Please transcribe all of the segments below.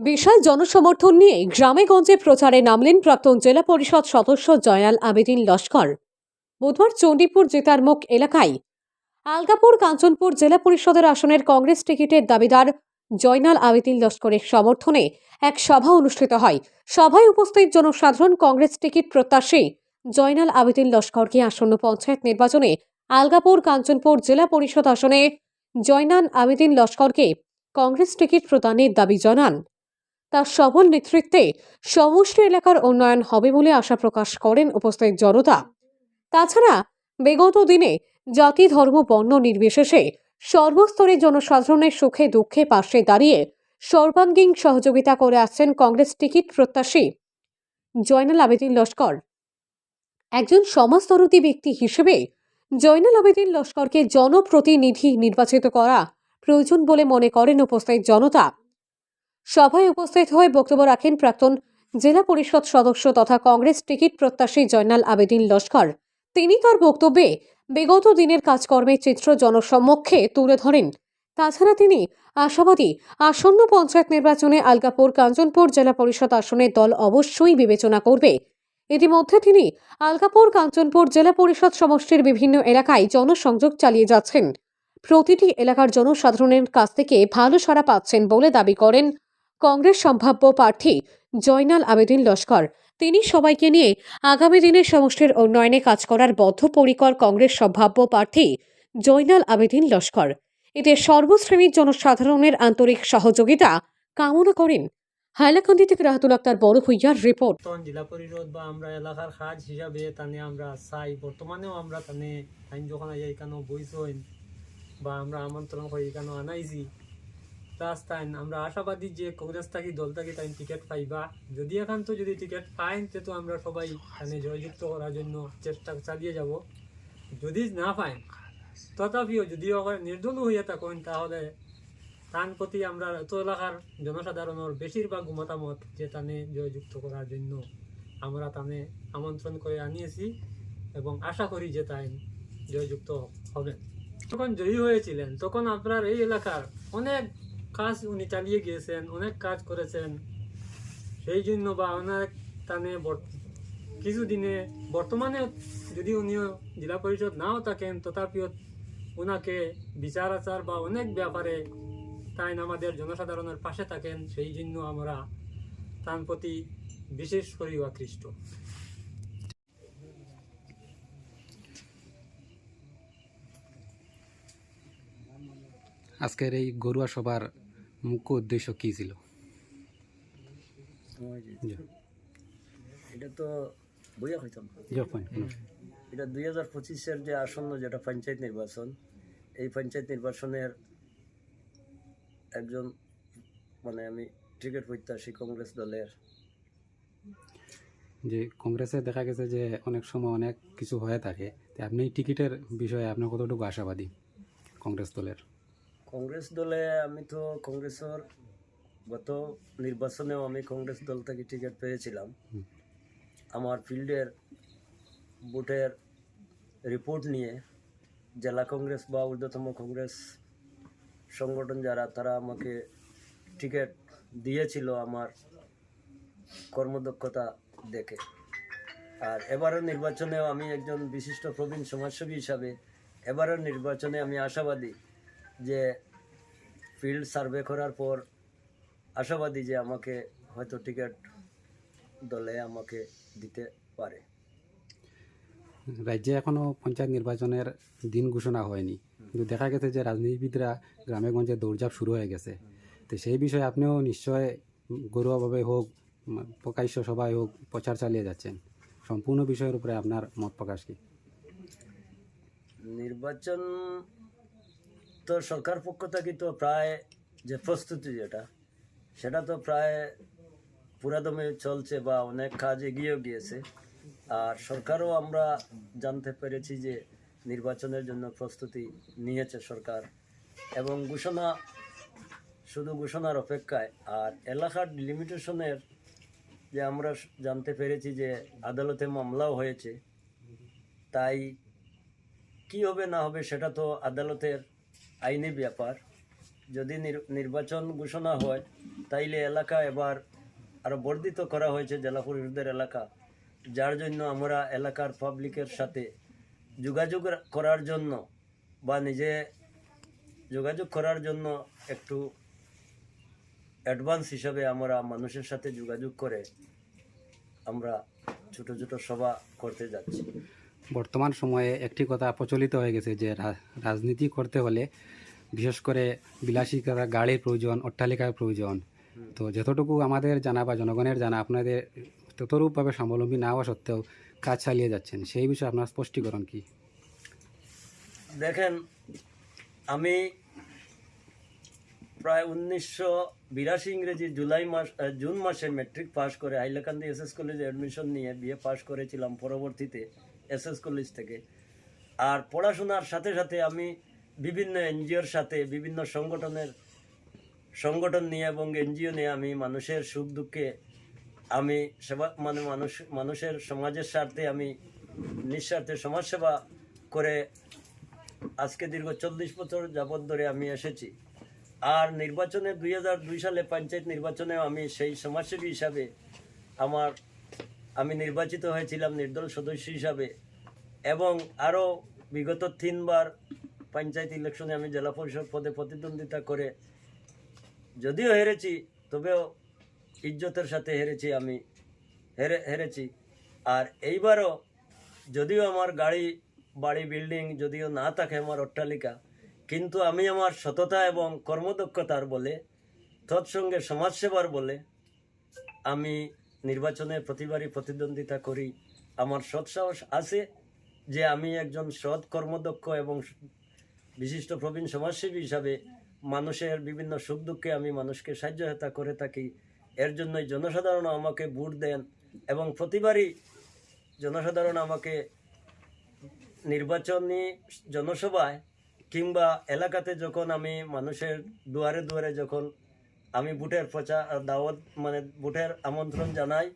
বিশাল জনসমর্থন নিয়ে গ্রামে গঞ্জে প্রচারে নামলেন প্রাক্তন জেলা পরিষদ সদস্য জয়াল আবেদিন লস্কর। বুধবার চণ্ডীপুর জেতারমুখ এলাকায় আলগাপুর কাঞ্চনপুর জেলা পরিষদের আসনের কংগ্রেস টিকিটের দাবিদার জয়নাল আবেদিন লস্করের সমর্থনে এক সভা অনুষ্ঠিত হয়। সভায় উপস্থিত জনসাধারণ কংগ্রেস টিকিট প্রত্যাশী জয়নাল আবেদিন লস্করকে আসন্ন পঞ্চায়েত নির্বাচনে আলগাপুর কাঞ্চনপুর জেলা পরিষদ আসনে জয়নাল আবেদিন লস্করকে কংগ্রেস টিকিট প্রদানের দাবি জানান। তার সবল নেতৃত্বে সমষ্টি এলাকার উন্নয়ন হবে বলে আশা প্রকাশ করেন উপস্থিত জনতা। তাছাড়া বিগত দিনে জাতি, ধর্ম, বর্ণ নির্বিশেষে সর্বস্তরের জনসাধারণের সুখে দুঃখে পাশে দাঁড়িয়ে সর্বাঙ্গীন সহযোগিতা করে আসছেন কংগ্রেস টিকিট প্রত্যাশী জয়নাল আবেদিন লস্কর। একজন সমাজতরতী ব্যক্তি হিসেবে জয়নাল আবেদিন লস্করকে জনপ্রতিনিধি নির্বাচিত করা প্রয়োজন বলে মনে করেন উপস্থিত জনতা। সভায় উপস্থিত হয়ে বক্তব্য রাখেন প্রাক্তন জেলা পরিষদ সদস্য তথা কংগ্রেস টিকিট প্রত্যাশী জয়নাল আবেদিন লস্কর। তিনি তার বক্তব্যে বিগত দিনের কাজকর্মের চিত্র জনসম্মুখে তুলে ধরেন। তাছাড়া তিনি আশাবাদী, আসন্ন পঞ্চায়েত নির্বাচনে আলগাপুর কাঞ্চনপুর জেলা পরিষদ আসনের দল অবশ্যই বিবেচনা করবে। ইতিমধ্যে তিনি আলগাপুর কাঞ্চনপুর জেলা পরিষদ সমষ্টির বিভিন্ন এলাকায় জনসংযোগ চালিয়ে যাচ্ছেন। প্রতিটি এলাকার জনসাধারণের কাছ থেকে ভালো সাড়া পাচ্ছেন বলে দাবি করেন কংগ্রেস সম্ভাব্য প্রার্থী জয়নাল আবেদিন লস্কর। তিনি সবাইকে নিয়ে আগামী দিনে সমষ্টির উন্নয়নে কাজ করার বদ্ধপরিকর কংগ্রেস সম্ভাব্য প্রার্থী জয়নাল আবেদিন লস্কর। এতে সর্বশ্রেণীর জনসাধারণের আন্তরিক সহযোগিতা কামনা করেন। হাইলাকান্দি থেকে রাহাতুল আক্তার, বড় ভুইয়ার রিপোর্ট। জেলা পরিষদ বা আমরা এলাকার কাজ হিসাবে তানে আমরা চাই, বর্তমানেও আমরা তানে টাইম যখন এখানেও বইছেন বা আমরা আমন্ত্রণ করে এখানেও আনাইছি প্লাস তাই আমরা আশাবাদী যে কংগ্রেস থাকি, দল থাকি, তাই টিকিট পাইবা। যদি এখান তো যদি টিকিট পাইন, তো আমরা সবাই তানে জয়যুক্ত করার জন্য চেষ্টা চালিয়ে যাব। যদি না পাইন, তথাপিও যদি নির্দল হইয়া থাকেন, তাহলে তার প্রতি আমরা এত এলাকার জনসাধারণের বেশিরভাগ মতামত যে তানে জয়যুক্ত করার জন্য আমরা তানে আমন্ত্রণ করে আনিয়েছি এবং আশা করি যে তাই জয়যুক্ত হবেন। যখন জয়ী হয়েছিলেন, তখন আপনার এই এলাকার অনেক কাজ উনি চালিয়ে গিয়েছেন, অনেক কাজ করেছেন। সেই জন্য বা অনেক টানে কিছুদিনে বর্তমানে যদি উনিও জেলা পরিষদ নাও থাকেন, তথাপিও ওনাকে বিচার আচার বা অনেক ব্যাপারে তাই আমাদের জনসাধারণের পাশে থাকেন, সেই জন্য আমরা তার প্রতি বিশেষ করি আকৃষ্ট। আজকের এই গরুয়া সভার মুখ্য উদ্দেশ্য কী ছিল? এটা তো বইয়া হইতাম এটা দুই হাজার পঁচিশের যে আসন্ন যেটা পঞ্চায়েত নির্বাচন এই পঞ্চায়েত নির্বাচনের একজন মানে আমি টিকিট প্রত্যাশী কংগ্রেস দলের। যে কংগ্রেসে দেখা গেছে যে অনেক সময় অনেক কিছু হয়ে থাকে। তো আপনি এই টিকিটের বিষয়ে আপনার কতটুকু আশাবাদী কংগ্রেস দলের? কংগ্রেস দলে আমি তো কংগ্রেসের গত নির্বাচনেও আমি কংগ্রেস দল থেকে টিকিট পেয়েছিলাম। আমার ফিল্ডের ভোটের রিপোর্ট নিয়ে জেলা কংগ্রেস বা ঊর্ধ্বতম কংগ্রেস সংগঠন যারা তারা আমাকে টিকিট দিয়েছিল আমার কর্মদক্ষতা দেখে। আর এবারের নির্বাচনেও আমি একজন বিশিষ্ট প্রবীণ সমাজসেবী হিসাবে এবারের নির্বাচনে আমি আশাবাদী যে ফিল্ড সার্ভে করার পর আশাবাদী যে আমাকে হয়তো টিকিট দলে আমাকে দিতে পারে। রাজ্যে এখনও পঞ্চায়েত নির্বাচনের দিন ঘোষণা হয়নি। কিন্তু দেখা গেছে যে রাজনীতিবিদরা গ্রামে গঞ্জে দৌড়ঝাঁপ শুরু হয়ে গেছে। তো সেই বিষয়ে আপনিও নিশ্চয় গরুয়াভাবে হোক প্রকাশ্য সভায় হোক প্রচার চালিয়ে যাচ্ছেন। সম্পূর্ণ বিষয়ের উপরে আপনার মত প্রকাশ কি? নির্বাচন তো সরকার পক্ষ থেকে তো প্রায় যে প্রস্তুতি যেটা, সেটা তো প্রায় পুরাদমে চলছে বা অনেক কাজ এগিয়েও গিয়েছে। আর সরকারও আমরা জানতে পেরেছি যে নির্বাচনের জন্য প্রস্তুতি নিয়েছে সরকার। এবং ঘোষণা, শুধু ঘোষণার অপেক্ষায়, আর এলাকার লিমিটেশনের যে আমরা জানতে পেরেছি যে আদালতে মামলাও হয়েছে, তাই কি হবে না হবে সেটা তো আদালতের আইনি ব্যাপার। যদি নির- নির্বাচন ঘোষণা হয়, তাইলে এলাকা এবার আরও বর্ধিত করা হয়েছে জেলা পরিষদের এলাকা। যার জন্য আমরা এলাকার পাবলিকের সাথে যোগাযোগ করার জন্য বা নিজে যোগাযোগ করার জন্য একটু অ্যাডভান্স হিসাবে আমরা মানুষের সাথে যোগাযোগ করে আমরা ছোট ছোট সভা করতে যাচ্ছি। বর্তমান সময়ে একটি কথা প্রচলিত হয়ে গেছে যে রাজনীতি করতে হলে বিশেষ করে বিলাসিতা গাড়ির প্রয়োজন অট্টালিকার প্রয়োজন। তো যতটুকু আমাদের জানা বা জনগণের জানা আপনাদের ততরূপভাবে স্বাবলম্বী না হওয়া সত্ত্বেও কাজ চালিয়ে যাচ্ছেন। সেই বিষয়ে আপনার স্পষ্টীকরণ কি? দেখেন আমি প্রায় উনিশশো বিরাশি ইংরেজি জুলাই মাস জুন মাসে মেট্রিক পাশ করে হাইলাকান্দি এস এস কলেজে অ্যাডমিশন নিয়ে বিএ পাশ করেছিলাম পরবর্তীতে। এস এস কলেজ থেকে। আর পড়াশোনার সাথে সাথে আমি বিভিন্ন এনজিওর সাথে, বিভিন্ন সংগঠনের সংগঠন নিয়ে এবং এনজিও নিয়ে আমি মানুষের সুখ দুঃখে আমি সেবা মানে মানুষ, মানুষের সমাজের স্বার্থে আমি নিঃস্বার্থে সমাজসেবা করে আজকে দীর্ঘ চল্লিশ বছর যাবৎ ধরে আমি এসেছি। আর নির্বাচনে দুই হাজার দুই সালে পঞ্চায়েত নির্বাচনেও আমি সেই সমাজসেবী হিসাবে আমার আমি নির্বাচিত হয়েছিলাম নির্দল সদস্য হিসাবে এবং আরও বিগত তিনবার পঞ্চায়েত ইলেকশনে আমি জেলা পরিষদ পদে প্রতিদ্বন্দ্বিতা করে যদিও হেরেছি, তবেও ইজ্জতের সাথে হেরেছি আমি, হেরে, হেরেছি। আর এইবারও যদিও আমার গাড়ি, বাড়ি, বিল্ডিং যদিও না থাকে আমার অট্টালিকা, কিন্তু আমি আমার সততা এবং কর্মদক্ষতার বলে, তৎসঙ্গে সমাজসেবার বলে আমি নির্বাচনে প্রতিবারই প্রতিদ্বন্দ্বিতা করি। আমার সৎসাহস আছে যে আমি একজন সৎ কর্মদক্ষ এবং বিশিষ্ট প্রবীণ সমাজসেবী হিসাবে মানুষের বিভিন্ন সুখ দুঃখে আমি মানুষকে সাহায্যতা করে থাকি। এর জন্যই জনসাধারণ আমাকে ভোট দেন এবং প্রতিবারই জনসাধারণ আমাকে নির্বাচনী জনসভায় কিংবা এলাকাতে যখন আমি মানুষের দুয়ারে দুয়ারে যখন আমি বুটের প্রচার, দাওয়াত মানে বুটের আমন্ত্রণ জানাই।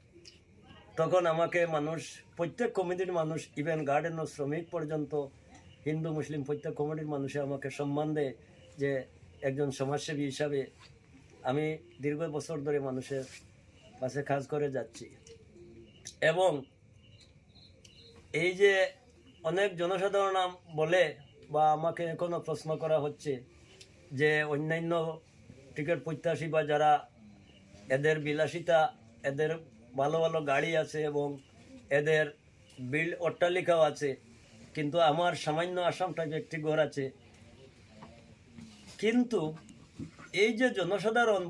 তখন আমাকে মানুষ, প্রত্যেক কমিটির মানুষ ইভেন গার্ডেন ও শ্রমিক পর্যন্ত, হিন্দু, মুসলিম, প্রত্যেক কমিটির মানুষে আমাকে সম্মান দেয় যে একজন সমাজসেবী হিসাবে আমি দীর্ঘ বছর ধরে মানুষের পাশে কাজ করে যাচ্ছি। এবং এই যে অনেক জনসাধারণ বলে বা আমাকে এখনও প্রশ্ন করা হচ্ছে যে অন্যান্য টিকিট প্রত্যাশী বা যারা এদের বিলাসিতা, এদের ভালো ভালো গাড়ি আছে এবং এদের বিল অট্টালিকাও আছে, কিন্তু আমার সামান্য আসাম টাইপ একটি ঘর আছে। কিন্তু এই যে জনসাধারণ